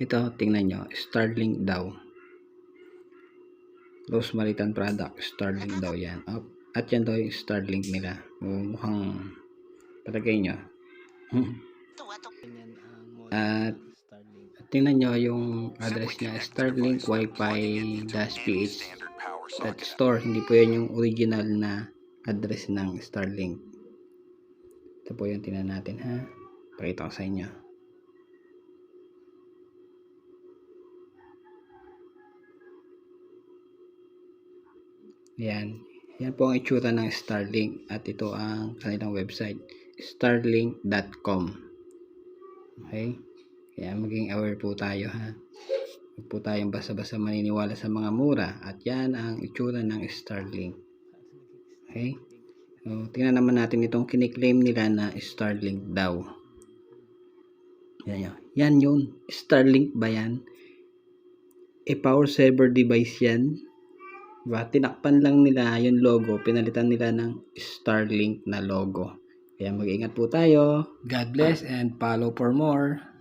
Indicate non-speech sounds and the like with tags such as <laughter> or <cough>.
Ito, tingnan nyo. Starlink daw. Rose Maritan product. Starlink daw yan. Up. At yan daw yung Starlink nila. Mukhang palagay nyo. <laughs> At tingnan nyo yung address niya. Starlink Wi-Fi PH at store. Hindi po yan yung original na address ng Starlink. Ito po yung tingnan natin ha. Pakita ko sa inyo. Yan. Yan po ang itsura ng Starlink at ito ang kanilang website starlink.com Okay? Kaya maging aware po tayo ha. Huwag po tayong basta-basta maniniwala sa mga mura at yan ang itsura ng Starlink. Okay? So, tingnan naman natin itong kiniklaim nila na Starlink daw. Yan yun. Yan yun. Starlink ba yan? E power saver device yan. Diba? Tinakpan lang nila yung logo. Pinalitan nila ng Starlink na logo. Kaya mag-ingat po tayo. God bless and follow for more.